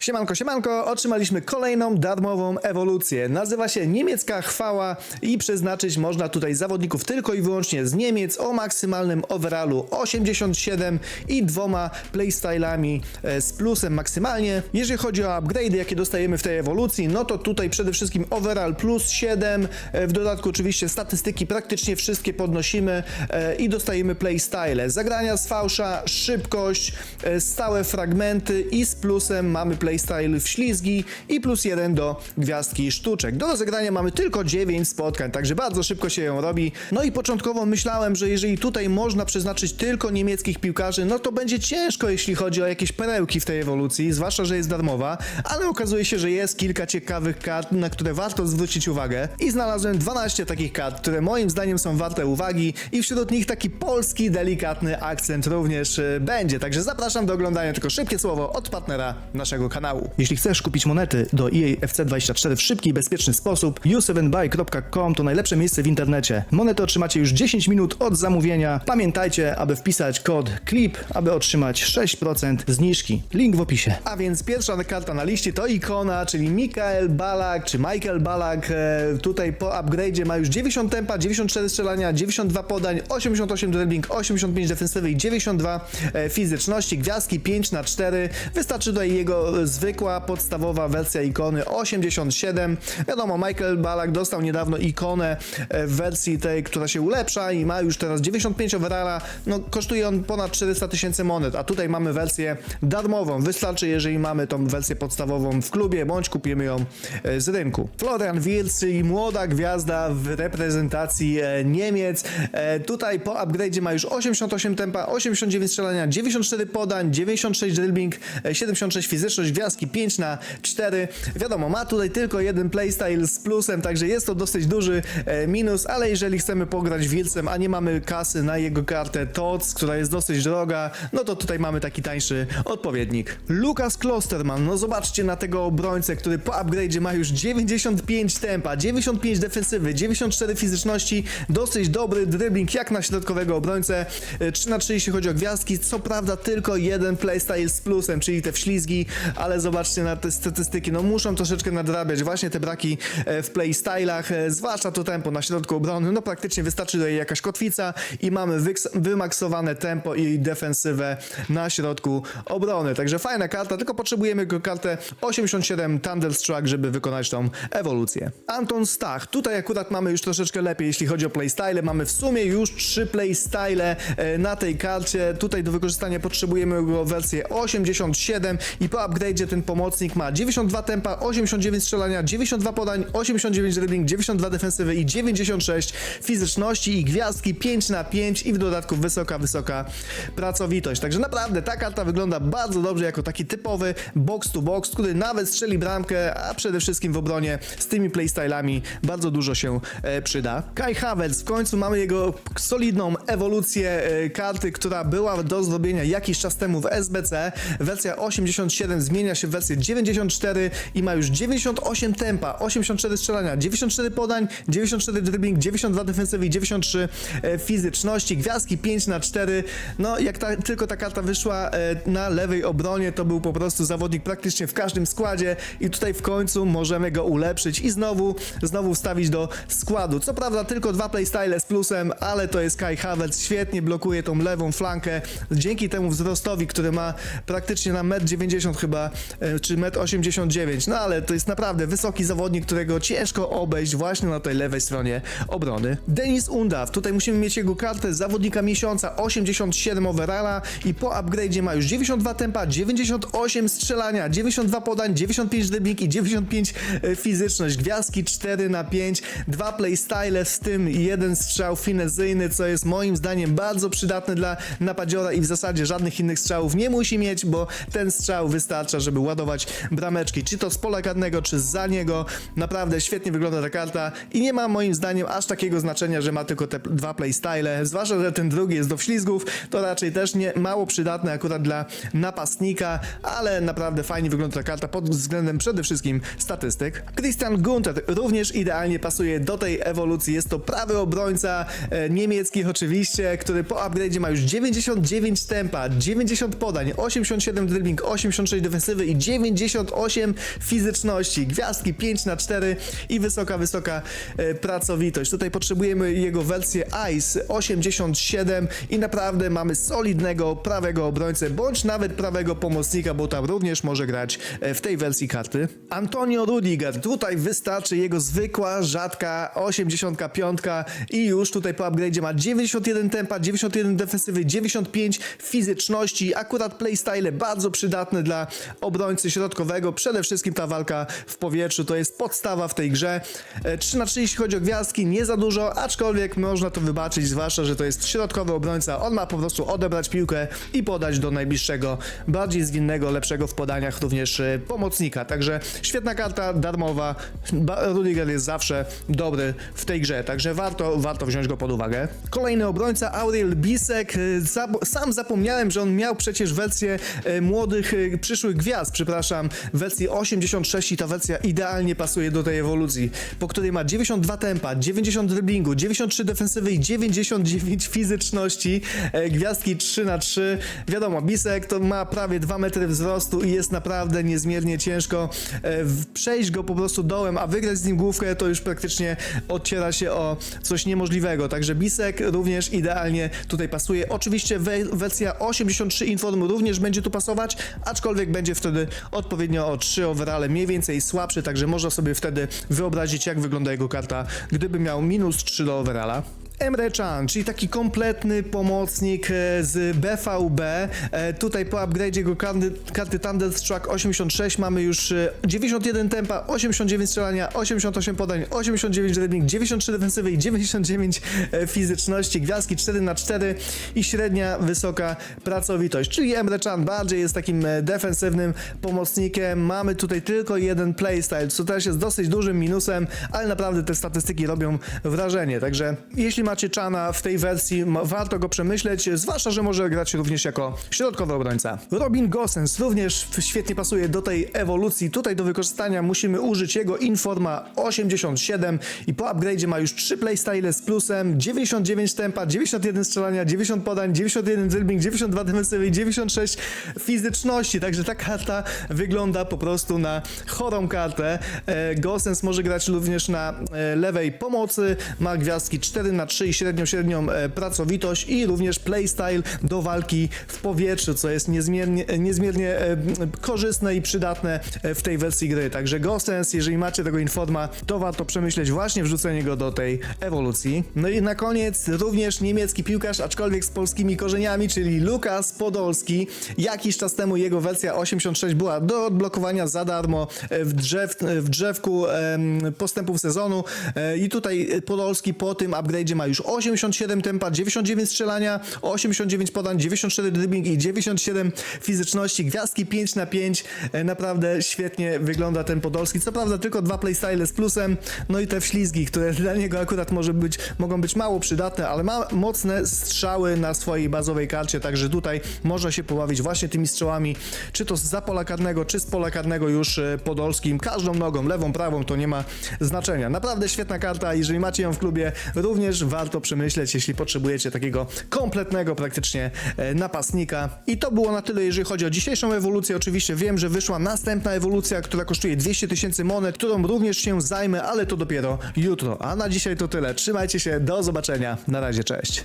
Siemanko, siemanko, otrzymaliśmy kolejną darmową ewolucję. Nazywa się Niemiecka Chwała i przeznaczyć można tutaj zawodników tylko i wyłącznie z Niemiec o maksymalnym overallu 87 i dwoma playstylami e, z plusem maksymalnie. Jeżeli chodzi o upgrade'y, jakie dostajemy w tej ewolucji, no to tutaj przede wszystkim overall plus 7, e, w dodatku oczywiście statystyki praktycznie wszystkie podnosimy e, i dostajemy playstyle. Zagrania z fałsza, szybkość, stałe fragmenty i z plusem mamy playstyle w ślizgi i plus jeden do gwiazdki sztuczek. Do rozegrania mamy tylko 9 spotkań, także bardzo szybko się ją robi. No i początkowo myślałem, że jeżeli tutaj można przeznaczyć tylko niemieckich piłkarzy, no to będzie ciężko, jeśli chodzi o jakieś perełki w tej ewolucji, zwłaszcza, że jest darmowa, ale okazuje się, że jest kilka ciekawych kart, na które warto zwrócić uwagę i znalazłem 12 takich kart, które moim zdaniem są warte uwagi i wśród nich taki polski, delikatny akcent również y, będzie, także zapraszam do oglądania tylko szybkie słowo od partnera naszego kanału. Jeśli chcesz kupić monety do E EA FC24 w szybki i bezpieczny sposób, u7buy.com to najlepsze miejsce w internecie. Monety otrzymacie już 10 minut od zamówienia. Pamiętajcie, aby wpisać kod CLIP, aby otrzymać 6% zniżki. Link w opisie. A więc pierwsza karta na liście to ikona, czyli Mikael Balak, czy Michael Balak. E, tutaj po upgrade'zie ma już 90 tempa, 94 strzelania, 92 podań, 88 dribbling, 85 defensywy i 92 e, fizyczności. Gwiazdki 5 na 4 Wystarczy tutaj jego e, zwykła, podstawowa wersja ikony 87. Wiadomo, Michael Balak dostał niedawno ikonę e, w wersji tej, która się ulepsza i ma już teraz 95 overalla. No, kosztuje on ponad 400 tysięcy monet, a tutaj mamy wersję darmową. Wystarczy, jeżeli mamy tą wersję podstawową w klubie, bądź kupimy ją e, z rynku. Florian Wirtz, czyli młoda gwiazda w reprezentacji e, Niemiec. Tutaj po upgrade'zie ma już 88 tempa, 89 strzelania, 94 podań, 96 dribbling, e, 76 fizyczność, gwiazdki 5 na 4. Wiadomo, ma tutaj tylko jeden playstyle z plusem, także jest to dosyć duży e, minus, ale jeżeli chcemy pograć Wilcem, a nie mamy kasy na jego kartę TOC, która jest dosyć droga, no to tutaj mamy taki tańszy odpowiednik. Lukas Klosterman, no zobaczcie na tego obrońcę, który po upgrade'zie ma już 95 tempa, 95 defensywy, 94 fizyczności, dosyć dobry dribbling jak na środkowego obrońcę, e, 3 na 3 jeśli chodzi o gwiazdki, co prawda tylko jeden playstyle z plusem, czyli te wślizgi, ale zobaczcie na te statystyki, no muszą troszeczkę nadrabiać właśnie te braki e, w playstylach, e, zwłaszcza to tempo na środku obrony, no praktycznie wystarczy tutaj jakaś kotwica i mamy wymaksowane tempo i defensywę na środku obrony, także fajna karta, tylko potrzebujemy tylko kartę 87 Thunderstruck, żeby wykonać tą ewolucję. Anton Stach, tutaj akurat mamy już troszeczkę lepiej, jeśli chodzi o playstyle, mamy w sumie już trzy playstyle e, na tej karcie, tutaj do wykorzystania potrzebujemy go wersję 87 i po upgrade'zie ten pomocnik ma 92 tempa, 89 strzelania, 92 podań, 89 dribbling, 92 defensywy i 96 fizyczności i gwiazdki 5 na 5 i w dodatku wysoka, wysoka pracowitość. Także naprawdę ta karta wygląda bardzo dobrze jako taki typowy box to box, który nawet strzeli bramkę, a przede wszystkim w obronie z tymi playstylami bardzo dużo się e, przyda. Kai Havertz, w końcu mamy jego solidną ewolucję e, karty, która była do zrobienia jakiś czas temu w SBC. Wersja 87 zmienia się w wersję 94 i ma już 98 tempa, 84 strzelania, 94 podań, 94 dribbling, 92 defensywy i 93 e, fizyczności. Gwiazdki 5 na 4 No, jak ta, tylko ta karta wyszła e, na lewej obronie, to był po prostu zawodnik praktycznie w każdym składzie i tutaj w końcu możemy go ulepszyć i znowu, znowu wstawić do składu. Co prawda tylko dwa playstyle z plusem, ale to jest Kai Havertz, świetnie blokuje tą lewą flankę. Dzięki temu wzrostowi, który ma praktycznie na 1,90 m chyba, czy 1,89 m, no ale to jest naprawdę wysoki zawodnik, którego ciężko obejść właśnie na tej lewej stronie obrony. Denis Undaw, tutaj musimy mieć jego kartę zawodnika miesiąca, 87 overalla i po upgrade'zie ma już 92 tempa, 98 strzelania, 92 podań, 95 dribbling i 95 e, fizyczność. Gwiazdki 4 na 5, dwa playstyle, z tym jeden strzał finezyjny, co jest moim zdaniem bardzo przydatne dla napadziora i w zasadzie żadnych innych strzałów nie musi mieć, bo ten strzał wystarcza, żeby ładować brameczki, czy to z pola karnego, czy za niego. Naprawdę świetnie wygląda ta karta i nie ma moim zdaniem aż takiego znaczenia, że ma tylko te dwa playstyle, zwłaszcza, że ten drugi jest do wślizgów, to raczej też nie mało przydatne akurat dla napastnika, ale naprawdę fajnie wygląda ta karta pod względem przede wszystkim statystyk. Christian Gunther również idealnie pasuje do tej ewolucji, jest to prawy obrońca e, niemiecki oczywiście, który po upgrade'zie ma już 99 tempa, 90 podań, 87 dribbling, 86 defensywy i 98 fizyczności. Gwiazdki 5 na 4 i wysoka, wysoka e, pracowitość. Tutaj potrzebujemy jego wersję ICE 87 i naprawdę mamy solidnego prawego obrońcę, bądź nawet prawego pomocnika, bo tam również może grać e, w tej wersji karty. Antonio Rudiger. Tutaj wystarczy jego zwykła, rzadka 85 i już tutaj po upgrade'zie ma 91 tempa, 91 defensywy, 95 fizyczności. Akurat playstyle bardzo przydatny dla obrońcy środkowego. Przede wszystkim ta walka w powietrzu to jest podstawa w tej grze. E, 3 na 3 jeśli chodzi o gwiazdki, nie za dużo, aczkolwiek można to wybaczyć, zwłaszcza, że to jest środkowy obrońca. On ma po prostu odebrać piłkę i podać do najbliższego, bardziej zwinnego, lepszego w podaniach również e, pomocnika. Także świetna karta, darmowa. Rudiger jest zawsze dobry w tej grze, także warto, warto wziąć go pod uwagę. Kolejny obrońca, Auriel Bisek. E, sam zapomniałem, że on miał przecież wersję e, młodych, e, przyszłych gwiazd, przepraszam, wersji 86 i ta wersja idealnie pasuje do tej ewolucji, po której ma 92 tempa, 90 driblingu, 93 defensywy i 99 fizyczności, e, gwiazdki 3 na 3 Wiadomo, Bisek to ma prawie 2 metry wzrostu i jest naprawdę niezmiernie ciężko e, przejść go po prostu dołem, a wygrać z nim główkę to już praktycznie odciera się o coś niemożliwego. Także Bisek również idealnie tutaj pasuje. Oczywiście we, wersja 83 Inform również będzie tu pasować, aczkolwiek będzie wtedy odpowiednio o 3 overale mniej więcej słabszy, także można sobie wtedy wyobrazić jak wygląda jego karta, gdyby miał minus 3 do overala. Emre Can, czyli taki kompletny pomocnik e, z BVB. E, Tutaj po upgrade'zie jego karty, karty Thunderstruck 86 mamy już e, 91 tempa, 89 strzelania, 88 podań, 89 dribbling, 93 defensywy i 99 e, fizyczności. Gwiazdki 4 na 4 i średnia wysoka pracowitość. Czyli Emre Can bardziej jest takim e, defensywnym pomocnikiem. Mamy tutaj tylko jeden playstyle, co też jest dosyć dużym minusem, ale naprawdę te statystyki robią wrażenie. Także jeśli macie Chana w tej wersji, warto go przemyśleć, zwłaszcza, że może grać również jako środkowy obrońca. Robin Gosens również świetnie pasuje do tej ewolucji. Tutaj do wykorzystania musimy użyć jego Informa 87 i po upgrade'zie ma już 3 playstyle z plusem, 99 tempa, 91 strzelania, 90 podań, 91 dribbling, 92 defensywy i 96 fizyczności. Także ta karta wygląda po prostu na chorą kartę. E, Gosens może grać również na e, lewej pomocy, ma gwiazdki 4 na 3 i średnią, średnią e, pracowitość i również playstyle do walki w powietrzu, co jest niezmiernie, e, niezmiernie e, korzystne i przydatne w tej wersji gry. Także Gosens, jeżeli macie tego informa, to warto przemyśleć właśnie wrzucenie go do tej ewolucji. No i na koniec również niemiecki piłkarz, aczkolwiek z polskimi korzeniami, czyli Lukas Podolski. Jakiś czas temu jego wersja 86 była do odblokowania za darmo w, drzew, w drzewku postępów sezonu i tutaj Podolski po tym upgrade'zie ma już 87 tempa, 99 strzelania, 89 podań, 94 dribbling i 97 fizyczności, gwiazdki 5 na 5 E, naprawdę świetnie wygląda ten Podolski, co prawda tylko dwa playstyle z plusem, no i te wślizgi, które dla niego akurat może być, mogą być mało przydatne, ale ma mocne strzały na swojej bazowej karcie, także tutaj można się pobawić właśnie tymi strzałami, czy to z za pola karnego, czy z pola karnego już e, Podolskim, każdą nogą, lewą, prawą, to nie ma znaczenia. Naprawdę świetna karta, jeżeli macie ją w klubie, również warto przemyśleć, jeśli potrzebujecie takiego kompletnego praktycznie e, napastnika. I to było na tyle, jeżeli chodzi o dzisiejszą ewolucję. Oczywiście wiem, że wyszła następna ewolucja, która kosztuje 200 tysięcy monet, którą również się zajmę, ale to dopiero jutro. A na dzisiaj to tyle. Trzymajcie się, do zobaczenia. Na razie, cześć.